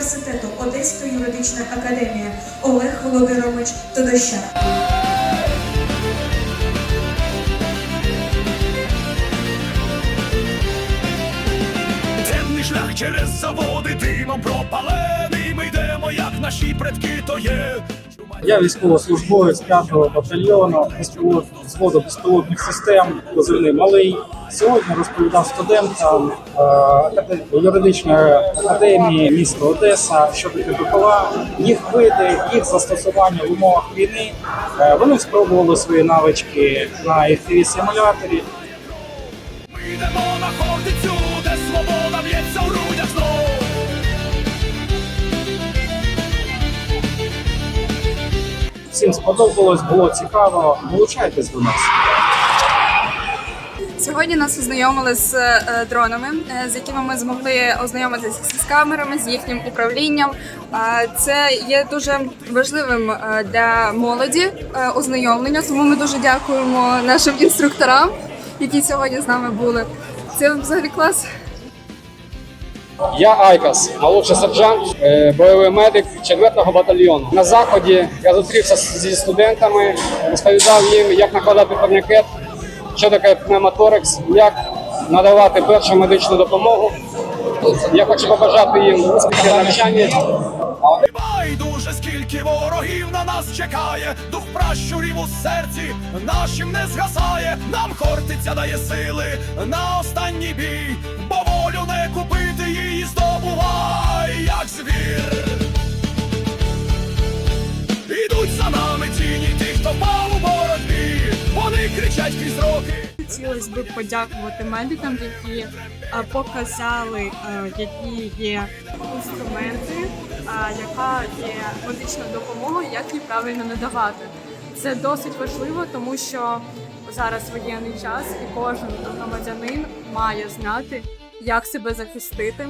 університету Одеська юридична академія Олег Володимирович Тодощак. Темний шлях через заводи, димом пропалений. Ми йдемо, як наші предки, то є. Я військовослужбовець 5-го батальйону безпілот, взводу безпілотних систем, позивний малий. Сьогодні розповідав студентам е, юридичної академії міста Одеса, що таке БПЛА, їх види, їх застосування в умовах війни. Е, Вони спробували свої навички на fpv симуляторі Всім сподобалось, було цікаво. Долучайтесь до нас. Сьогодні нас ознайомили з е, дронами, е, з якими ми змогли ознайомитися з камерами, з їхнім управлінням. Е, Це є дуже важливим е, для молоді е, ознайомлення. Тому ми дуже дякуємо нашим інструкторам, які сьогодні з нами були. Це взагалі клас. Я Айкас, молодший сержант, е, бойовий медик 4-го батальйону. На заході я зустрівся зі студентами, розповідав їм, як накладати турнікет, що таке пневмоторекс, як надавати першу медичну допомогу. Я хочу побажати їм успіхів в навчанні. Байдуже, скільки ворогів на нас чекає, дух пращурів у серці нашим не згасає. Нам хортиця дає сили на останній бій, Хотілося б подякувати медикам, які показали, які є інструменти, яка є медична допомога, як її правильно надавати. Це досить важливо, тому що зараз воєнний час, і кожен громадянин має знати, як себе захистити.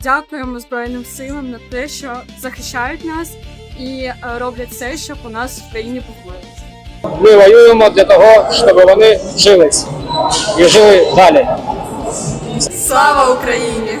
Дякуємо Збройним силам на те, що захищають нас і е, роблять все, щоб у нас в країні був мир. Ми воюємо для того, щоб вони жили і жили далі. Слава Україні!